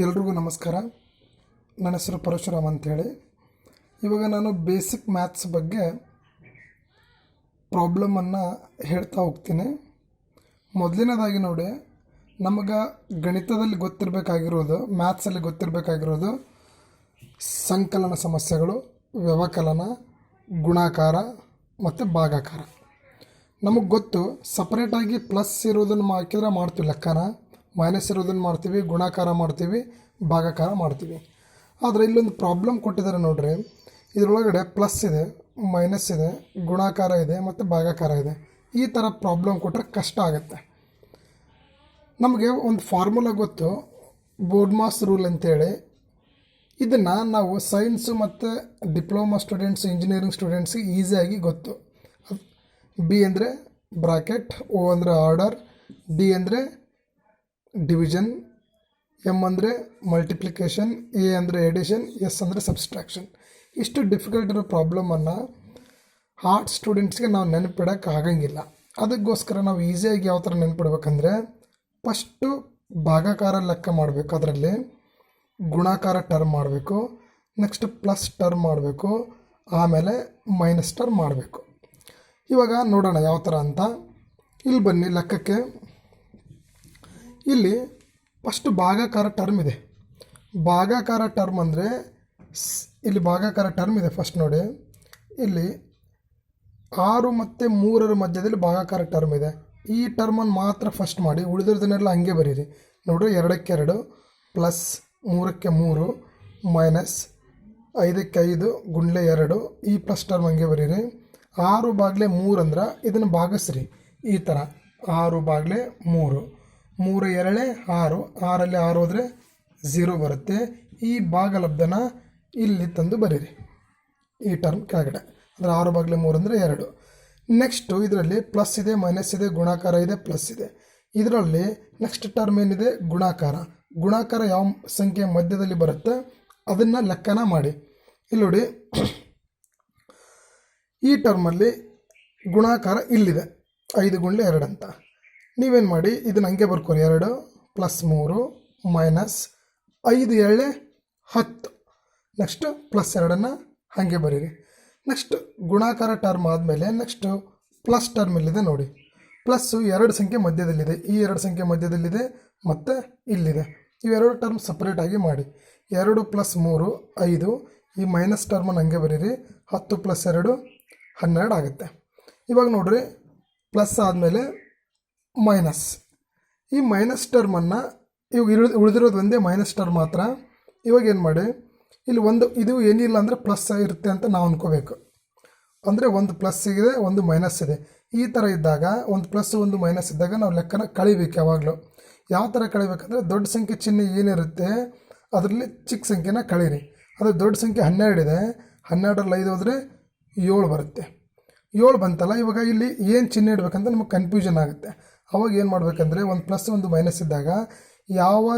ಎಲ್ರಿಗೂ ನಮಸ್ಕಾರ. ನನ್ನ ಹೆಸರು ಪರಶುರಾಮ್ ಅಂತೇಳಿ. ಇವಾಗ ನಾನು ಬೇಸಿಕ್ ಮ್ಯಾಥ್ಸ್ ಬಗ್ಗೆ ಪ್ರಾಬ್ಲಮನ್ನು ಹೇಳ್ತಾ ಹೋಗ್ತೀನಿ. ಮೊದಲನೇದಾಗಿ ನೋಡಿ, ನಮಗೆ ಗಣಿತದಲ್ಲಿ ಗೊತ್ತಿರಬೇಕಾಗಿರೋದು ಮ್ಯಾಥ್ಸಲ್ಲಿ ಗೊತ್ತಿರಬೇಕಾಗಿರೋದು ಸಂಕಲನ ಸಮಸ್ಯೆಗಳು, ವ್ಯವಕಲನ, ಗುಣಾಕಾರ ಮತ್ತು ಭಾಗಾಕಾರ. ನಮಗೆ ಗೊತ್ತು ಸಪ್ರೇಟಾಗಿ ಪ್ಲಸ್ ಇರೋದನ್ನು ಹಾಕಿದ್ರೆ ಮಾಡ್ತೀವಿ ಲೆಕ್ಕನ. ಮೈನಸ್ ಇರೋದನ್ನು ಮಾಡ್ತೀವಿ, ಗುಣಾಕಾರ ಮಾಡ್ತೀವಿ, ಭಾಗಾಕಾರ ಮಾಡ್ತೀವಿ. ಆದರೆ ಇಲ್ಲೊಂದು ಪ್ರಾಬ್ಲಮ್ ಕೊಟ್ಟಿದ್ದಾರೆ ನೋಡ್ರಿ. ಇದರೊಳಗಡೆ ಪ್ಲಸ್ ಇದೆ ಮೈನಸ್ ಇದೆ, ಗುಣಾಕಾರ ಇದೆ ಮತ್ತು ಭಾಗಾಕಾರ ಇದೆ. ಈ ಥರ ಪ್ರಾಬ್ಲಮ್ ಕೊಟ್ಟರೆ ಕಷ್ಟ ಆಗುತ್ತೆ. ನಮಗೆ ಒಂದು ಫಾರ್ಮುಲಾ ಗೊತ್ತು ಬೋರ್ಡ್ ಮಾಸ್ ರೂಲ್ ಅಂತೇಳಿ. ಇದನ್ನು ನಾವು ಸೈನ್ಸು ಮತ್ತು ಡಿಪ್ಲೊಮಾ ಸ್ಟೂಡೆಂಟ್ಸ್ ಇಂಜಿನಿಯರಿಂಗ್ ಸ್ಟೂಡೆಂಟ್ಸ್ಗೆ ಈಸಿಯಾಗಿ ಗೊತ್ತು. ಬಿ ಅಂದರೆ ಬ್ರಾಕೆಟ್ ಓ ಅಂದರೆ ಆರ್ಡರ್ ಡಿ ಅಂದರೆ ಡಿವಿಷನ್ ಎಂ ಅಂದರೆ ಮಲ್ಟಿಪ್ಲಿಕೇಶನ್ ಎ ಅಂದರೆ ಎಡಿಷನ್ ಎಸ್ ಅಂದರೆ ಸಬ್ಸ್ಟ್ರಾಕ್ಷನ್ ಇಷ್ಟು ಡಿಫಿಕಲ್ಟ್ ಇರೋ ಪ್ರಾಬ್ಲಮನ್ನು ಹಾರ್ಟ್ ಸ್ಟೂಡೆಂಟ್ಸ್ಗೆ ನಾವು ನೆನಪಿಡೋಕ್ಕೆ ಆಗಂಗಿಲ್ಲ. ಅದಕ್ಕೋಸ್ಕರ ನಾವು ಈಸಿಯಾಗಿ ಯಾವ ಥರ ನೆನ್ಪಿಡ್ಬೇಕಂದ್ರೆ ಫಸ್ಟು ಭಾಗಾಕಾರ ಲೆಕ್ಕ ಮಾಡಬೇಕು. ಅದರಲ್ಲಿ ಗುಣಾಕಾರ ಟರ್ಮ್ ಮಾಡಬೇಕು. ನೆಕ್ಸ್ಟ್ ಪ್ಲಸ್ ಟರ್ಮ್ ಮಾಡಬೇಕು. ಆಮೇಲೆ ಮೈನಸ್ ಟರ್ಮ್ ಮಾಡಬೇಕು. ಇವಾಗ ನೋಡೋಣ ಯಾವ ಥರ ಅಂತ. ಇಲ್ಲಿ ಬನ್ನಿ ಲೆಕ್ಕಕ್ಕೆ. ಇಲ್ಲಿ ಫಸ್ಟ್ ಭಾಗಾಕಾರ ಟರ್ಮ್ ಇದೆ. ಭಾಗಾಕಾರ ಟರ್ಮ್ ಅಂದರೆ ಇಲ್ಲಿ ಭಾಗಾಕಾರ ಟರ್ಮ್ ಇದೆ ಫಸ್ಟ್ ನೋಡಿ. ಇಲ್ಲಿ ಆರು ಮತ್ತು ಮೂರರ ಮಧ್ಯದಲ್ಲಿ ಭಾಗಾಕಾರ ಟರ್ಮ್ ಇದೆ. ಈ ಟರ್ಮನ್ನು ಮಾತ್ರ ಫಸ್ಟ್ ಮಾಡಿ, ಉಳಿದಿರೋದನ್ನೆಲ್ಲ ಹಂಗೆ ಬರೀರಿ. ನೋಡಿ ಎರಡಕ್ಕೆ ಎರಡು ಪ್ಲಸ್ ಮೂರಕ್ಕೆ ಮೂರು ಮೈನಸ್ ಐದಕ್ಕೆ ಐದು ಗುಂಡ್ಲೆ ಎರಡು, ಈ ಪ್ಲಸ್ ಟರ್ಮ್ ಹಂಗೆ ಬರೀರಿ. ಆರು ಬಾಗ್ಲೆ ಮೂರು ಅಂದ್ರೆ ಇದನ್ನು ಭಾಗಿಸ್ರಿ. ಈ ಥರ ಆರು ಬಾಗಿಲೆ ಮೂರು. ಮೂರು, ಎರಡೇ, ಆರು. ಆರಲ್ಲಿ ಆರು ಹೋದರೆ ಝೀರೋ ಬರುತ್ತೆ. ಈ ಭಾಗಲಬ್ಧನ ಇಲ್ಲಿ ತಂದು ಬರೀರಿ. ಈ ಟರ್ಮ್ ಕೆಳಗಡೆ. ಅಂದರೆ ಆರು ಬಾಗಿಲು ಮೂರು ಅಂದರೆ ಎರಡು. ನೆಕ್ಸ್ಟು ಇದರಲ್ಲಿ ಪ್ಲಸ್ ಇದೆ ಮೈನಸ್ ಇದೆ, ಗುಣಾಕಾರ ಇದೆ ಪ್ಲಸ್ ಇದೆ. ಇದರಲ್ಲಿ ನೆಕ್ಸ್ಟ್ ಟರ್ಮ್ ಏನಿದೆ? ಗುಣಾಕಾರ. ಗುಣಾಕಾರ ಯಾವ ಸಂಖ್ಯೆ ಮಧ್ಯದಲ್ಲಿ ಬರುತ್ತೆ? ಅದನ್ನು ಲೆಕ್ಕನ ಮಾಡಿ. ಇಲ್ಲಿ ನೋಡಿ. ಈ ಟರ್ಮಲ್ಲಿ ಗುಣಾಕಾರ ಇಲ್ಲಿದೆ. ಐದು ಗುಂಡ್ಲೆ ಎರಡು ಅಂತ. ನೀವೇನು ಮಾಡಿ? ಇದನ್ನು ಹಂಗೆ ಬರ್ಕೊರಿ. ಎರಡು ಪ್ಲಸ್ ಮೂರು ಮೈನಸ್ ಐದು ಏಳೆ ಹತ್ತು. ನೆಕ್ಸ್ಟ್ ಪ್ಲಸ್ ಎರಡನ್ನು ಹಾಗೆ ಬರೀರಿ. ನೆಕ್ಸ್ಟ್ ಗುಣಾಕಾರ ಟರ್ಮ್ ಆದಮೇಲೆ ನೆಕ್ಸ್ಟು ಪ್ಲಸ್ ಟರ್ಮ್ ಇಲ್ಲಿದೆ ನೋಡಿ. ಪ್ಲಸ್ಸು ಎರಡು ಸಂಖ್ಯೆ ಮಧ್ಯದಲ್ಲಿದೆ. ಈ ಎರಡು ಸಂಖ್ಯೆ ಮಧ್ಯದಲ್ಲಿದೆ ಮತ್ತು ಇಲ್ಲಿದೆ. ಇವೆರಡು ಟರ್ಮ್ ಸಪ್ರೇಟಾಗಿ ಮಾಡಿ. ಎರಡು ಪ್ಲಸ್ ಮೂರು ಐದು. ಈ ಮೈನಸ್ ಟರ್ಮನ್ನು ಹಂಗೆ ಬರೀರಿ. ಹತ್ತು ಪ್ಲಸ್ ಎರಡು ಹನ್ನೆರಡು ಆಗುತ್ತೆ. ಇವಾಗ ನೋಡಿರಿ ಪ್ಲಸ್ ಆದಮೇಲೆ ಮೈನಸ್. ಈ ಮೈನಸ್ ಟರ್ಮನ್ನು ಇವಾಗ ಇಳಿದು ಉಳಿದಿರೋದು ಒಂದೇ ಮೈನಸ್ ಟರ್ಮ್ ಮಾತ್ರ. ಇವಾಗ ಏನು ಮಾಡಿ? ಇಲ್ಲಿ ಒಂದು, ಇದು ಏನಿಲ್ಲ ಅಂದರೆ ಪ್ಲಸ್ ಇರುತ್ತೆ ಅಂತ ನಾವು ಅಂದ್ಕೋಬೇಕು ಅಂದರೆ ಒಂದು ಪ್ಲಸ್ ಇದೆ, ಒಂದು ಮೈನಸ್ ಇದೆ. ಈ ಥರ ಇದ್ದಾಗ, ಒಂದು ಪ್ಲಸ್, ಒಂದು ಮೈನಸ್ ಇದ್ದಾಗ ನಾವು ಲೆಕ್ಕನ ಕಳಿಬೇಕು ಯಾವಾಗಲೂ. ಯಾವ ಥರ ಕಳಿಬೇಕಂದ್ರೆ ದೊಡ್ಡ ಸಂಖ್ಯೆ ಚಿಹ್ನೆ ಏನಿರುತ್ತೆ, ಅದರಲ್ಲಿ ಚಿಕ್ಕ ಸಂಖ್ಯೆನ ಕಳೀರಿ. ಅದು ದೊಡ್ಡ ಸಂಖ್ಯೆ ಹನ್ನೆರಡಿದೆ ಹನ್ನೆರಡರಲ್ಲಿ ಐದು ಹೋದರೆ ಏಳು ಬರುತ್ತೆ. ಏಳು ಬಂತಲ್ಲ, ಇವಾಗ ಇಲ್ಲಿ ಏನು ಚಿಹ್ನೆ ಇಡಬೇಕಂತ ನಮಗೆ ಕನ್ಫ್ಯೂಷನ್ ಆಗುತ್ತೆ. ಅವಾಗ ಏನು ಮಾಡಬೇಕಂದ್ರೆ ಒಂದು ಪ್ಲಸ್ ಒಂದು ಮೈನಸ್ ಇದ್ದಾಗ ಯಾವ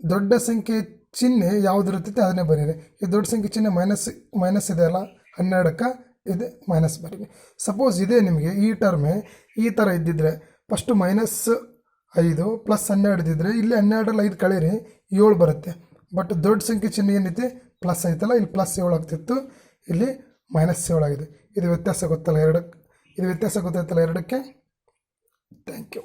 ದೊಡ್ಡ ಸಂಖ್ಯೆ ಚಿಹ್ನೆ ಯಾವ್ದು ಇರ್ತೈತೆ ಅದನ್ನೇ ಬರೀರಿ. ಈ ದೊಡ್ಡ ಸಂಖ್ಯೆ ಚಿಹ್ನೆ ಮೈನಸ್ ಮೈನಸ್ ಇದೆ ಅಲ್ಲ, ಹನ್ನೆರಡಕ್ಕೆ ಇದೆ ಮೈನಸ್ ಬರೀರಿ. ಸಪೋಸ್ ಇದೆ ನಿಮಗೆ ಈ ಟರ್ಮೆ ಈ ಥರ ಇದ್ದಿದ್ರೆ ಫಸ್ಟು ಮೈನಸ್ ಐದು ಪ್ಲಸ್ ಹನ್ನೆರಡು ಇದ್ದಿದ್ರೆ ಇಲ್ಲಿ ಹನ್ನೆರಡಲ್ಲಿ ಐದು ಕಳೀರಿ, ಏಳು ಬರುತ್ತೆ. ಬಟ್ ದೊಡ್ಡ ಸಂಖ್ಯೆ ಚಿಹ್ನೆ ಏನೈತಿ? ಪ್ಲಸ್ ಐತಲ್ಲ, ಇಲ್ಲಿ ಪ್ಲಸ್ ಏಳು ಆಗ್ತಿತ್ತು. ಇಲ್ಲಿ ಮೈನಸ್ ಏಳು ಆಗಿದೆ. ಇದು ವ್ಯತ್ಯಾಸ ಗೊತ್ತಲ್ಲ ಎರಡಕ್ಕೆ ಇದು ವ್ಯತ್ಯಾಸ ಗೊತ್ತಾಯ್ತಲ್ಲ ಎರಡಕ್ಕೆ? Thank you.